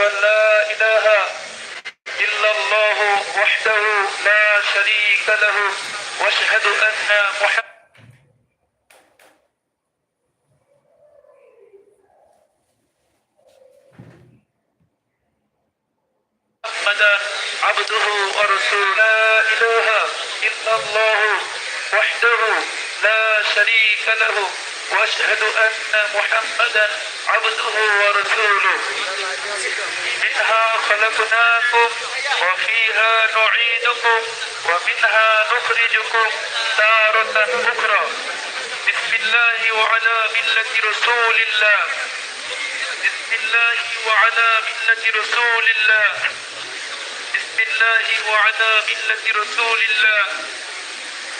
أن لا إله إلا الله وحده لا شريك له وأشهد أن محمدا محمدا عبده ورسوله. لا إله إلا الله وحده لا شريك له وأشهد أن محمدا عبده ورسوله. خلقناكم وفيها نعيدكم ومنها نخرجكم تارة أخرى. بسم الله وعلى ملة رسول الله. بسم الله وعلى ملة رسول الله. بسم الله وعلى ملة رسول الله.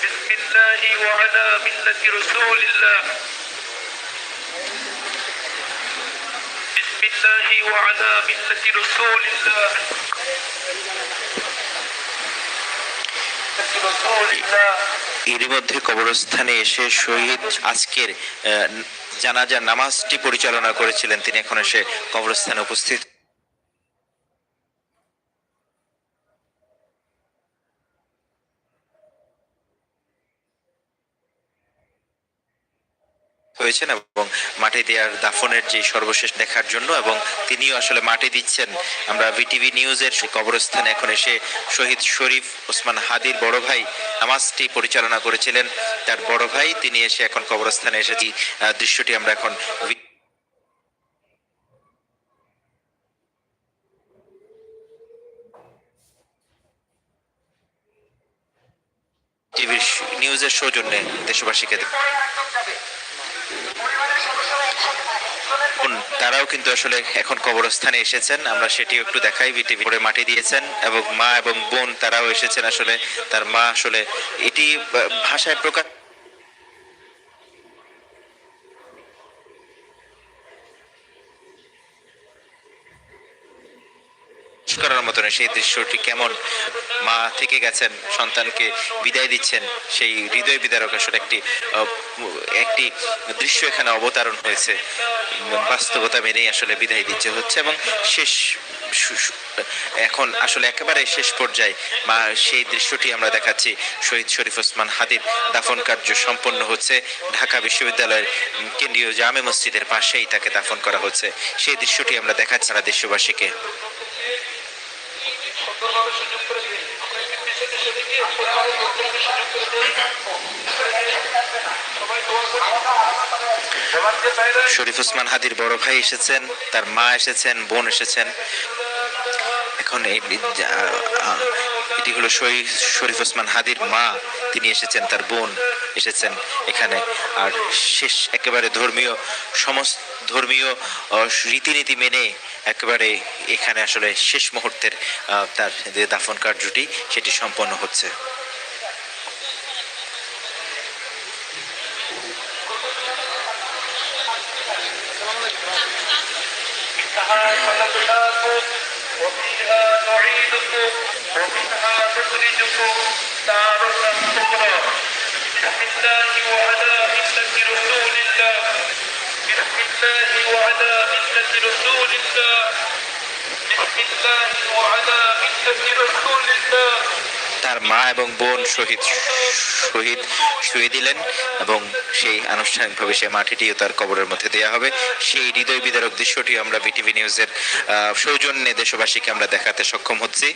بسم الله وعلى ملة رسول الله. الله وعلى ملة رسول الله رسول الله এরই মধ্যে কবরস্থানে এসে শহীদ আজকের আহ, জানাজার নামাজটি পরিচালনা করেছিলেন তিনি এখন এসে কবরস্থানে উপস্থিত হয়েছেন এবং মাটি দেওয়ার দাফনের যে সর্বশেষ দেখার জন্য এবং তিনিও আসলে মাটি দিচ্ছেন। আমরা বিটিভি নিউজের কবরস্থানে এখন এসে শহীদ শরীফ ওসমান হাদির বড় ভাই নামাজটি পরিচালনা করেছিলেন। তার বড় ভাই, তিনি এসে এখন কবরস্থানে এসেছি। দৃশ্যটি আমরা এখন টিভির নিউজের সৌজন্যে দেশবাসীকে বোন, তারাও কিন্তু আসলে এখন কবরস্থানে এসেছেন। আমরা সেটিও একটু দেখাই। বিটিভি করে মাটি দিয়েছেন এবং মা এবং বোন তারাও এসেছেন আসলে। তার মা আসলে এটি ভাষায় প্রকাশ করার মতন সেই দৃশ্যটি কেমন? মা থেকে গেছেন, সন্তানকে বিদায় দিচ্ছেন, সেই হৃদয় বিদারক আসলে একটি একটি দৃশ্য এখানে অবতারণ হয়েছে। বাস্তবতা মেনেই আসলে বিদায় দিচ্ছে হচ্ছে এবং শেষ এখন আসলে একেবারে শেষ পর্যায়ে মা সেই দৃশ্যটি আমরা দেখাচ্ছি। শহীদ শরীফ ওসমান হাদির দাফন কার্য সম্পন্ন হচ্ছে। ঢাকা বিশ্ববিদ্যালয়ের কেন্দ্রীয় জামে মসজিদের পাশেই তাকে দাফন করা হচ্ছে। সেই দৃশ্যটি আমরা দেখাচ্ছি সারা দেশবাসীকে। শরীফ ওসমান হাদির বড় ভাই এসেছেন, তার মা এসেছেন, বোন এসেছেন। এখন এটি হলো শরীফ ওসমান হাদির মা, তিনি এসেছেন, তার বোন এসেছেন এখানে। আর শেষ একেবারে ধর্মীয়, সমস্ত ধর্মীয় রীতিনীতি মেনে একেবারে এখানে আসলে শেষ মুহূর্তের আহ, তার যে দাফন কার্যটি সেটি সম্পন্ন হচ্ছে منها خلقناكم وفيها نعيدكم ومنها نخرجكم تارة أخرى بسم الله وعلى ملة رسول الله بسم الله وعلى ملة رسول الله بسم الله وعلى ملة رسول الله তার মা এবং বোন শহীদ শহীদ শুয়ে দিলেন এবং সেই আনুষ্ঠানিকভাবে সে মাটিটিও তার কবরের মধ্যে দেওয়া হবে সেই হৃদয় বিদারক দৃশ্যটি আমরা বিটিভি নিউজের আহ, সৌজন্যে দেশবাসীকে আমরা দেখাতে সক্ষম হচ্ছি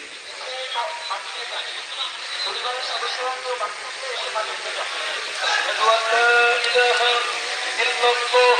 أشهد أن لا إله إلا الله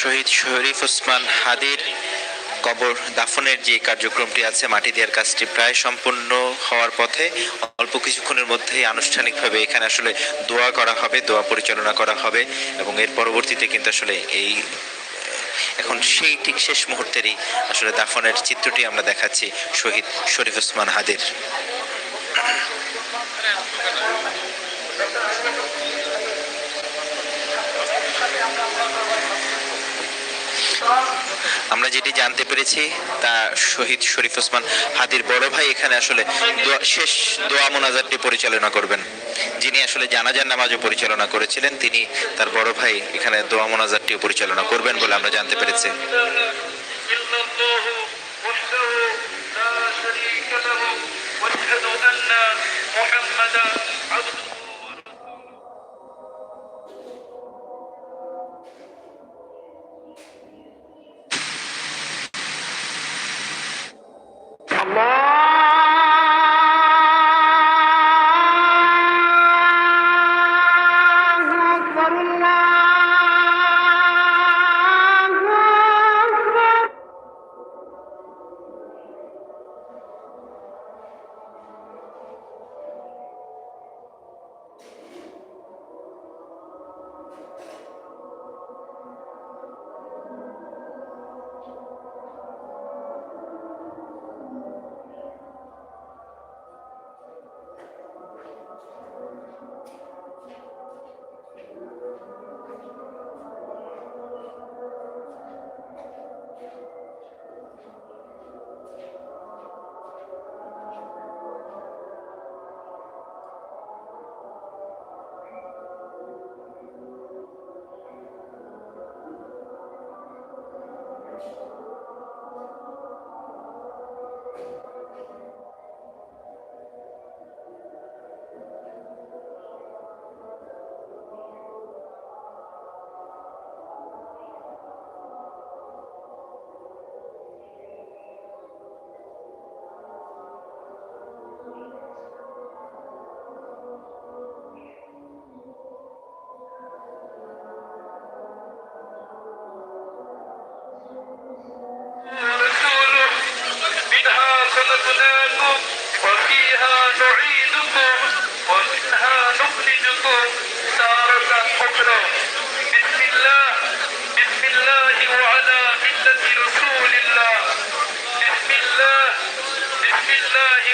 শহীদ শরীফ ওসমান হাদির কবর দাফনের যে কার্যক্রমটি আছে মাটি দেওয়ার কাজটি প্রায় সম্পূর্ণ হওয়ার পথে অল্প কিছুক্ষণের মধ্যেই আনুষ্ঠানিকভাবে এখানে আসলে দোয়া করা হবে, দোয়া পরিচালনা করা হবে এবং এর পরবর্তীতে কিন্তু আসলে এই, এখন সেই ঠিক শেষ মুহূর্তেরই আসলে দাফনের চিত্রটি আমরা দেখাচ্ছি শহীদ শরীফ ওসমান হাদির। আমরা যেটি জানতে পেরেছি, তা শহীদ শরীফ ওসমান হাদির বড় ভাই এখানে আসলে শেষ দোয়া মোনাজারটি পরিচালনা করবেন। যিনি আসলে জানাজার নামাজও পরিচালনা করেছিলেন, তিনি তার বড় ভাই এখানে দোয়া মোনাজারটিও পরিচালনা করবেন বলে আমরা জানতে পেরেছি।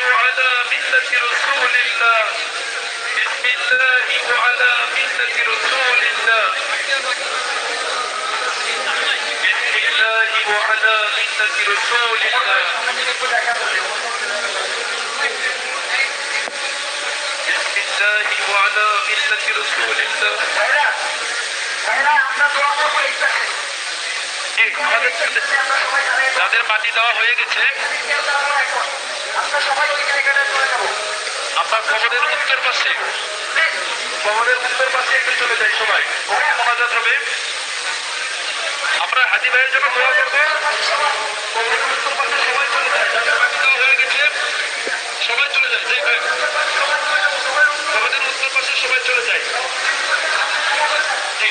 وعلى ملة رسول الله بسم الله وعلى ملة رسول الله بسم الله وعلى ملة رسول الله بسم الله وعلى ملة رسول الله জি, আমাদের যাদের মাটি দেওয়া হয়ে গেছে আপনার কবরের উত্তর পাশে। কবরের উত্তর পাশে একটু চলে যাই সবাই। মোনাজাত হবে। আমরা হাজি ভাইয়ের জন্য দোয়া করব কবরের উত্তর পাশে সবাই চলে যায়। যাদের মাটি হয়ে গেছে সবাই চলে যায়। যাই ভাই কবরের উত্তর পাশে সবাই চলে যায়। জি।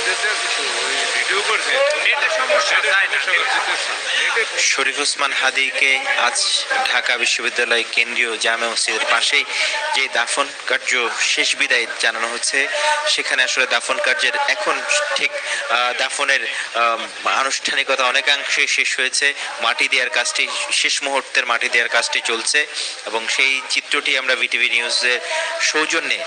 শরীফ ওসমান হাদিকে আজ ঢাকা বিশ্ববিদ্যালয় কেন্দ্রীয় জামে মসজিদের পাশেই যে দাফন কার্য শেষ বিদায় জানানো হচ্ছে, সেখানে আসলে দাফন কার্যের এখন ঠিক দাফনের আনুষ্ঠানিকতা অনেকাংশে শেষ হয়েছে। মাটি দেওয়ার কাজটি, শেষ মুহূর্তের মাটি দেওয়ার কাজটি চলছে এবং সেই চিত্রটি আমরা বিটিভি নিউজের সৌজন্যে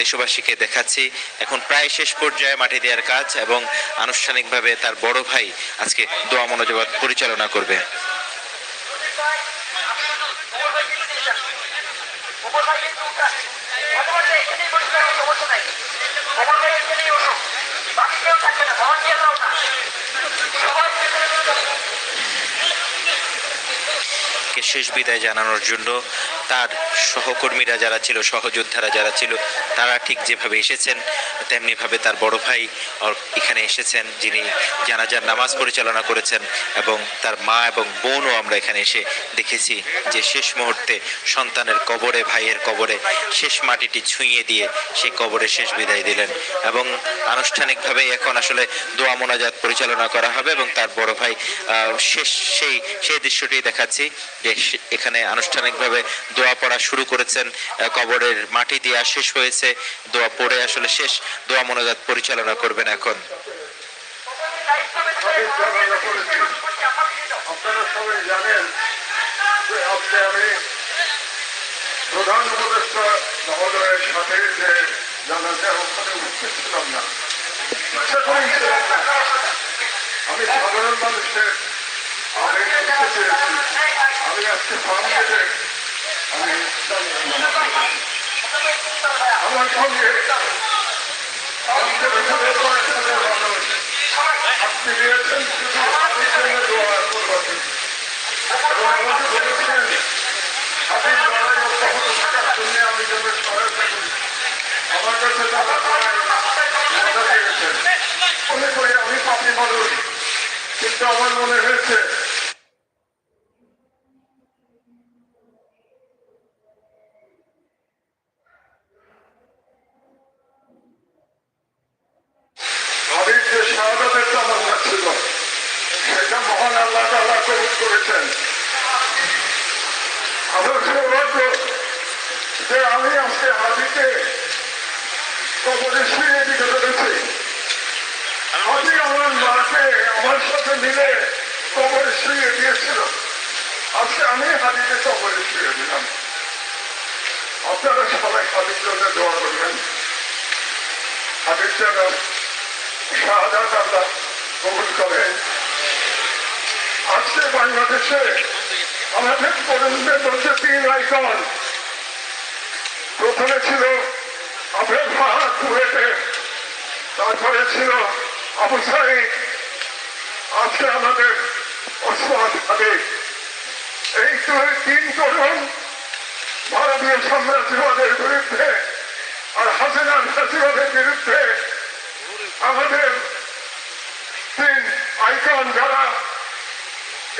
দেশবাসীকে দেখাচ্ছি। এখন প্রায় শেষ পর্যায়ে মাটি দেওয়ার কাজ এবং আনুষ্ঠানিকভাবে তার বড় ভাই আজকে দোয়া মনোজবাদ পরিচালনা করবে। শেষ বিদায় জানানোর জন্য তার সহকর্মীরা যারা ছিল, সহযোদ্ধারা যারা ছিল, তারা ঠিক যেভাবে এসেছেন। তেমনিভাবে তার বড় ভাই এখানে এসেছেন, যিনি জানাজার নামাজ পরিচালনা করেছেন এবং তার মা এবং বোনও আমরা এখানে এসে দেখেছি যে শেষ মুহূর্তে সন্তানের কবরে, ভাইয়ের কবরে শেষ মাটিটি ছুঁয়ে দিয়ে সেই কবরে শেষ বিদায় দিলেন এবং আনুষ্ঠানিকভাবে এখন আসলে দোয়া মোনাজাত পরিচালনা করা হবে এবং তার বড় ভাই শেষ সেই সেই দৃশ্যটি দেখাচ্ছি যে সে- এখানে আনুষ্ঠানিকভাবে দোয়া পড়া শুরু করেছেন কবরের মাটি দেওয়া শেষ হয়েছে, দোয়া পড়ে আসলে শেষ দোয়া মোনাজাত পরিচালনা করবেন এখন। আমি প্রধান উপদেষ্টা মহোদয়ের সাথে যে ওখানে উপস্থিত ছিলাম না আমি সাধারণ মানুষের আমি আজকে ফার্ম আমি আমার সঙ্গে আমার কাছে আমি কিন্তু আমার মনে হয়েছে ভাবির যে শাহাদাতের তামান্না ছিল সেটা মহান আল্লাহ তাআলা কবুল করেছেন আমার সৌভাগ্য আমি আজকে হাজিকে কবরে শুয়ে দিতে আমি আমার মাকে আমার সাথে মিলে কবরে শুয়ে দিয়েছিল আজকে আমি হাজিকে কবরে শুয়ে দিলাম আপনারা সবাই হাজির জন্য দোয়া করবেন হাজির জন্য শাহাদাত আল্লাহ কবুল করেন আজকে বাংলাদেশে আমাদের তরুণদের মধ্যে তিন আইকন প্রথমে ছিল আবুল ফাহাদ কুয়েটে, তারপরে ছিল আবু সাইদ, আজকে আমাদের ওসমান এই দুই, তিন তরুণ ভারতীয় সাম্রাজ্যবাদের বিরুদ্ধে আর হাসিনার ফাঁসিবাদের বিরুদ্ধে আমাদের তিন আইকন যারা,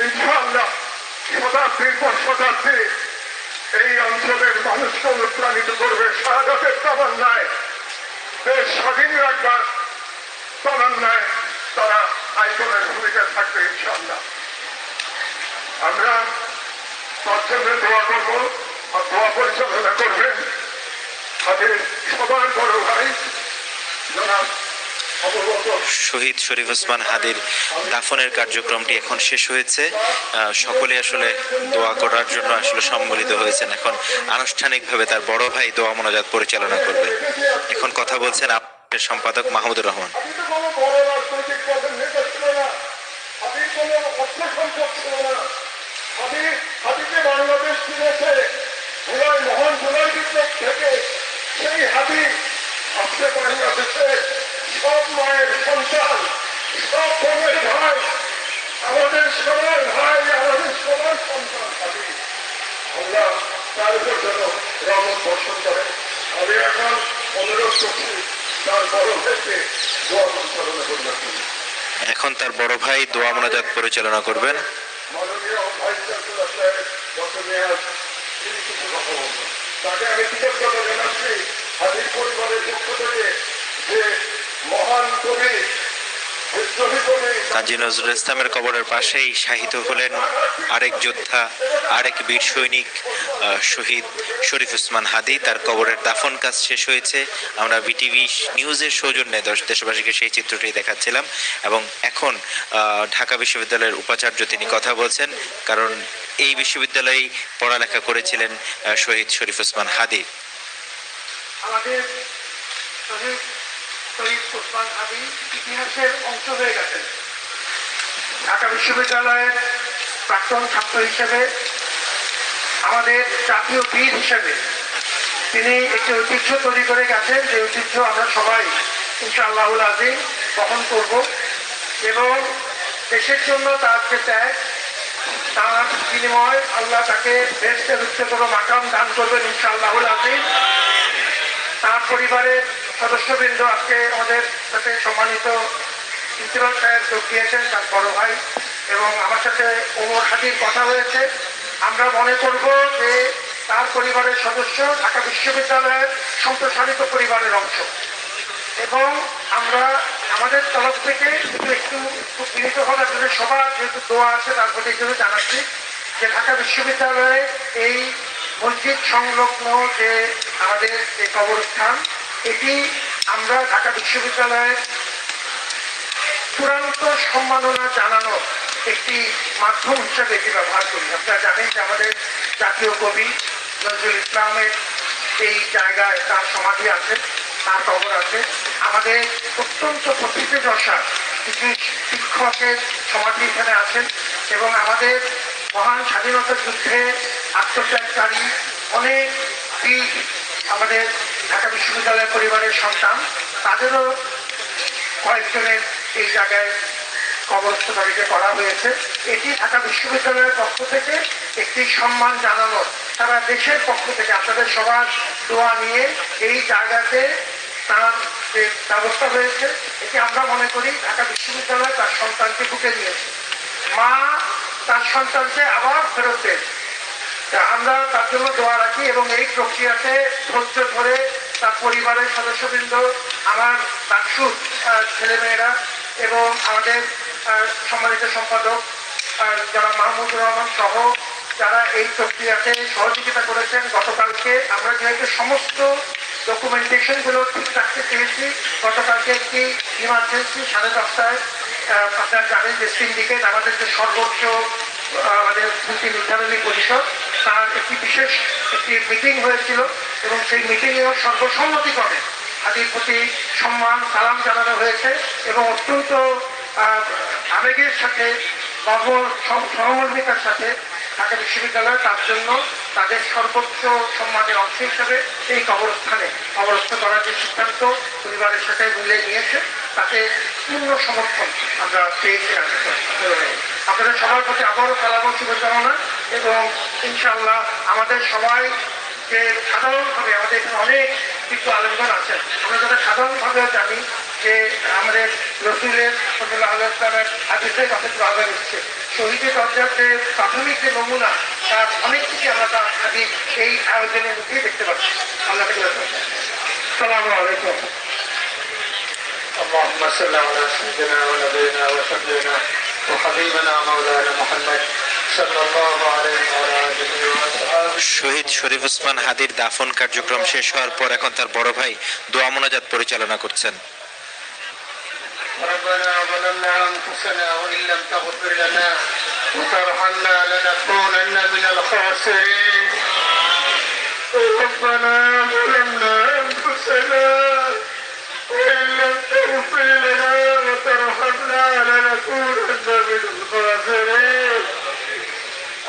ইনশাআল্লাহ, শতাব্দীর পর শতাব্দী এই অঞ্চলের মানুষকে অনুপ্রাণিত করবে শাহাদাতের তামান্নায়। দেশ স্বাধীন রাখবার তামান্নায় তারা আইকনের ভূমিকা থাকবে ইনশাআল্লাহ। আমরা তার জন্য দোয়া করব আর দোয়া পরিচালনা করবেন তাদের সবার বড় ভাই জনাব শহীদ শরীফ ওসমান হাদির দাফনের কার্যক্রমটি এখন শেষ হয়েছে। সকলে আসলে দোয়া করার জন্য আসলে সম্মিলিত হয়েছেন। এখন আনুষ্ঠানিকভাবে তার বড় ভাই দোয়া মোনাজাত পরিচালনা করবে। এখন কথা বলছেন আপনার সম্পাদক মাহমুদুর রহমান। সেই বাংলাদেশে সব মায়ের সন্তান। সব বোনের ভাই আমাদের সবার ভাই আমাদের সবার সন্তান আল্লাহ তার উপর যেন বর্ষণ করে। আমি এখন অনুরোধ করছি তার বড় থেকে দোয়া পরিচালনা করবেন এখন তার বড় ভাই দোয়া মোনাজাত পরিচালনা করবেন। মাননীয় ভাইস চ্যান্সেলর সাহেব ডক্টর মেয়াজ তিনি কিছু কথা বলবেন। তাকে আমি কৃতজ্ঞতা জানাচ্ছি হাজির পরিবারের পক্ষ থেকে যে কাজী নজরুল ইসলামের কবরের পাশেই শাহিদ হলেন আরেক যোদ্ধা আরেক বীর সৈনিক শহীদ শরীফ উসমান হাদি। তার কবরের দাফন কাজ শেষ হয়েছে। আমরা বিটিভি নিউজের সৌজন্যে দশ- দেশবাসীকে সেই চিত্রটি দেখাচ্ছিলাম এবং এখন ঢাকা বিশ্ববিদ্যালয়ের উপাচার্য তিনি কথা বলছেন কারণ এই বিশ্ববিদ্যালয়েই পড়ালেখা করেছিলেন শহীদ শরীফ উসমান হাদি। আমাদের ওসমান ইতিহাসের অংশ হয়ে গেছেন। ঢাকা বিশ্ববিদ্যালয়ের প্রাক্তন ছাত্র হিসেবে, আমাদের জাতীয় বীর হিসেবে তিনি একটি ঐতিহ্য তৈরি করে গেছেন, যে ঐতিহ্য আমরা সবাই ইনশাআল্লাহুল আজিম বহন করব এবং দেশের জন্য তার যে ত্যাগ, তার বিনিময় আল্লাহ তাকে বেস্টের উচ্চতর মাকাম দান করবেন ইনশাআল্লাহুল আজিম তার পরিবারের সদস্যবৃন্দ আজকে আমাদের সাথে সম্মানিত প্রিন্সিপাল সাহেব যোগ দিয়েছেন, তার বড় ভাই, এবং আমার সাথে ওমর হাজির কথা হয়েছে। আমরা মনে করব যে তার পরিবারের সদস্য ঢাকা বিশ্ববিদ্যালয়ের সম্প্রসারিত পরিবারের অংশ। এবং আমরা আমাদের তরফ থেকে একটু একটু বিনীত হওয়ার জন্য সবার যেহেতু দোয়া আছে, তার প্রতি জন্য জানাচ্ছি যে ঢাকা বিশ্ববিদ্যালয়ে এই মসজিদ সংলগ্ন যে আমাদের যে কবরস্থান এটি আমরা ঢাকা বিশ্ববিদ্যালয়ের চূড়ান্ত সম্মাননা জানানো একটি মাধ্যম হিসাবে এটি ব্যবহার করি। আপনারা জানেন যে আমাদের জাতীয় কবি নজরুল ইসলামের এই জায়গায় তার সমাধি আছে, তার কবর আছে। আমাদের অত্যন্ত প্রকৃতি দশা কিছু শিক্ষকের সমাধি এখানে আছেন এবং আমাদের মহান স্বাধীনতা যুদ্ধে আত্মত্যাগকারী অনেক আমাদের ঢাকা বিশ্ববিদ্যালয়ের পরিবারের সন্তান, তাদেরও কয়েকজনের এই জায়গায় কবরস্থকারীকে করা হয়েছে। এটি ঢাকা বিশ্ববিদ্যালয়ের পক্ষ থেকে একটি সম্মান জানানোর সারা দেশের পক্ষ থেকে আপনাদের সবার দোয়া নিয়ে এই জায়গাতে তার যে ব্যবস্থা হয়েছে, এটি আমরা মনে করি ঢাকা বিশ্ববিদ্যালয় তার সন্তানকে বুকে নিয়েছে। মা তার সন্তানকে আবার ফেরত পেয়েছে। আমরা তার জন্য দোয়া রাখি এবং এই প্রক্রিয়াতে ধৈর্য ধরে তার পরিবারের সদস্যবৃন্দ, আমার ডাকসুর ছেলেমেয়েরা এবং আমাদের সম্মানিত সম্পাদক যারা মাহমুদুর রহমান সহ যারা এই প্রক্রিয়াতে সহযোগিতা করেছেন, গতকালকে আমরা যেহেতু সমস্ত ডকুমেন্টেশনগুলো ঠিক রাখতে চেয়েছি গতকালকে একটি ইমার্জেন্সি সাড়ে দশটায়। আপনারা জানেন যে সিন্ডিকেট আমাদের যে সর্বোচ্চ আমাদের নীতি নির্ধারণী পরিষদ। তার একটি বিশেষ একটি মিটিং হয়েছিল এবং সেই মিটিংয়েও সর্বসম্মতিক্রমে হাতির প্রতি সম্মান, সালাম জানানো হয়েছে এবং অত্যন্ত আবেগের সাথে সহমর্মিতার সাথে ঢাকা বিশ্ববিদ্যালয় তার জন্য তাদের সর্বোচ্চ সম্মানের অংশ হিসাবে এই কবরস্থানে কবরস্থ করার যে সিদ্ধান্ত পরিবারের সাথে মিলে নিয়েছে, তাতে পূর্ণ সমর্থন আমরা পেয়েছি। আপনাদের সবার প্রতি আবারও কালাম শুভকামনা এবং ইনশাআল্লাহ আমাদের সবাই যে সাধারণভাবে আমাদের এখানে অনেক কিছু আলোচনা আছেন আমরা যারা সাধারণভাবেও জানি যে আমাদের রসুলের সফিল্লাহ আল্লাহ ইসলামের হাদিসের কাছে আগে এসছে শহীদের দরজার যে প্রাথমিক যে নমুনা তার অনেক কিছু আমরা তার হাদিস এই আয়োজনের মধ্যে দেখতে পাচ্ছি আল্লাহ সালাম আলাইকুম اللهم صل على سيدنا ونبينا وسيدنا وحبيبنا مولانا محمد صلى الله عليه وعلى اله وصحبه শহীদ শরীফ ওসমান হাদির দাফন কার্যক্রম শেষ হওয়ার পর এখন তার বড় ভাই দোয়া মোনাজাত পরিচালনা করছেন ربنا ظلمنا انفسنا وان لم تغفر لنا وترحمنا لنكونن من الخاسرين ربنا ظلمنا انفسنا وان لم تغفر لنا وترحمنا لنكونن من الخاسرين আয়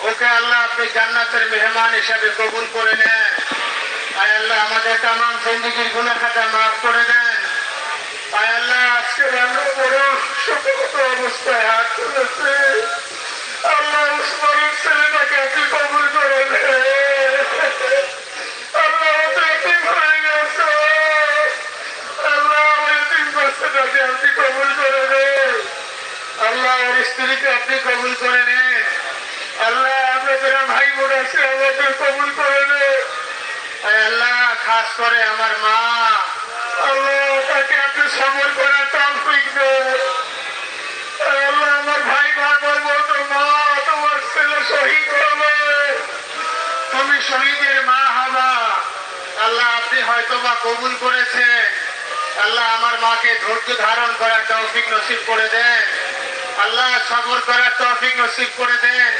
ওকে আল্লাহ আপনি জান্নাতের মেহমান হিসাবে কবুল করে নেন। আয় আল্লাহ, আমাদের তাম জিন্দিগির গুণা খাতা মাফ করে দেন। আয় আল্লাহ, আজকে আমরা বড় শোকগত অবস্থায় হাত তুলেছে। আল্লাহ উসমানের ছেলেটাকে আপনি কবুল করে নেন। আল্লাহ আপনি স্ত্রীকে আপনি কবুল করে নেন। আল্লাহ, আমরা ভাই বোন আছে, আমাদের কবুল করে আল্লাহ, খাস করে আমার মা। আল্লাহ, তাকে আপনি দেন আল্লাহ, আমার ভাই মা, তোমার ছেলে শহীদ হবে। তুমি শহীদের মা হবা। আল্লাহ, আপনি হয়তো বা কবুল করেছেন। আল্লাহ, আমার মাকে ধৈর্য ধারণ করার তৌফিক নসিব করে দেন। আল্লাহ, সবর করার তৌফিক নসিব করে দেন।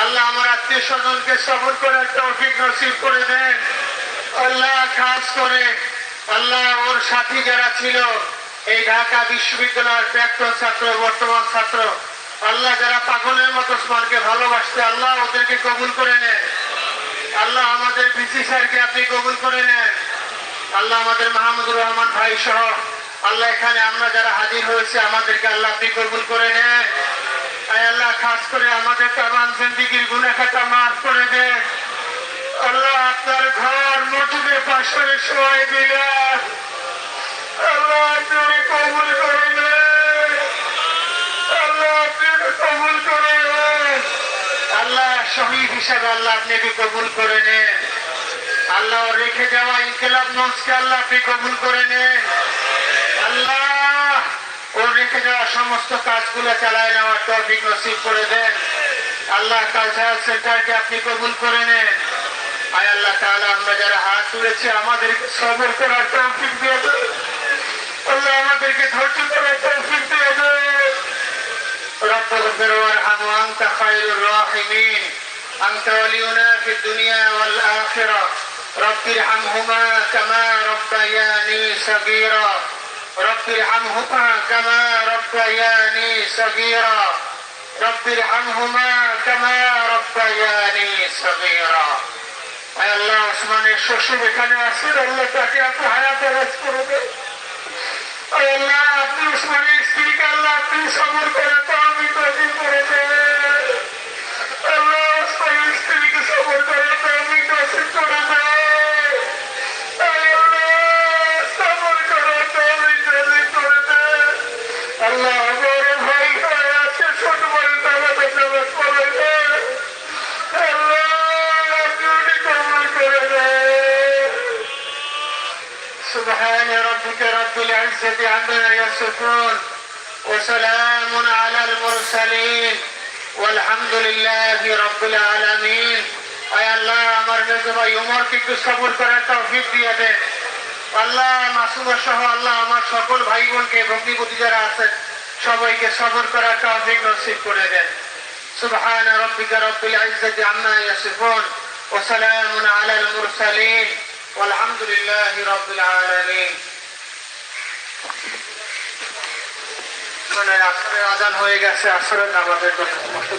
আল্লাহ আমার আত্মীয় স্বজনকে সবর করার তৌফিক নসিব করে দেন। আল্লাহ খাস করে। আল্লাহ ওর সাথী যারা ছিল, এই ঢাকা বিশ্ববিদ্যালয়ের প্রাক্তন ছাত্র, বর্তমান ছাত্র, আল্লাহ যারা পাগলের মতো ওসমানকে ভালোবাসতে, আল্লাহ ওদেরকে কবুল করে নেন। আল্লাহ আমাদের বিসি স্যারকে আপনি কবুল করে নেন। আল্লাহ আমাদের মাহমুদুর রহমান ভাই সহ আল্লাহ এখানে আমরা যারা হাজির হয়েছে, আমাদেরকে আল্লাহ আপনি কবুল করে নেন। আল্লাহ খাস করে আমাদের তামান জিন্দিগির খাতা মাফ করে দেন আল্লাহ আপনার ঘর মসজিদের পাশে সবাই দিলেন আল্লাহ শহীদ হিসাবে আপনি কবুল করে নেন আল্লাহ রেখে যাওয়া ইনকেলাব মঞ্চকে আল্লাহ আপনি কবুল করে নেন ওর রেখে যাওয়া সমস্ত কাজগুলো চালায় নেওয়ার তৌফিক নসিব করে দেন আল্লাহ কালচারাল সেন্টারকে আপনি কবুল করে নেন আয় আল্লাহ তাআলা আমরা যারা হাত তুলেছি আমাদেরকে সবর করার তৌফিক দিয়ে দেন আল্লাহ আমাদেরকে ধৈর্য করার তৌফিক দিয়ে দেন رب اغفر وارحم وانت خير الراحمين انت ولينا في الدنيا والاخره رب ارحمهما كما ربياني صغيرا رب ارحمهما كما ربياني صغيرا رب ارحمهما كما ربياني صغيرا আয় আল্লাহ ওসমানের শ্বশুর এখানে আসেন আল্লাহ তাকে আপনি হায়াতে রাজ করে দেন আয় আল্লাহ আপনি ওসমানের স্ত্রীকে আল্লাহ আপনি সবর করে তো আমি তৈরি করে দেন আল্লাহ ওসমানের স্ত্রীকে সবর করে তো আমি নসিব করে سبحان ربك رب العزة عما يصفون وسلام على المرسلين والحمد لله رب العالمين আয় আল্লাহ আমার মেজো ভাই উমরকে একটু সবর করার তৌফিক দিয়ে দেন আল্লাহ মাসুমা সহ আল্লাহ আমার সকল ভাই বোনকে ভগ্নিপতি যারা আছেন সবাইকে সবর করার তৌফিক নসিব করে দেন سبحان ربك رب العزة عما يصفون وسلام على المرسلين والحمد لله رب العالمين মানে আসরের আজান হয়ে গেছে আসরের নামাজের জন্য সমস্ত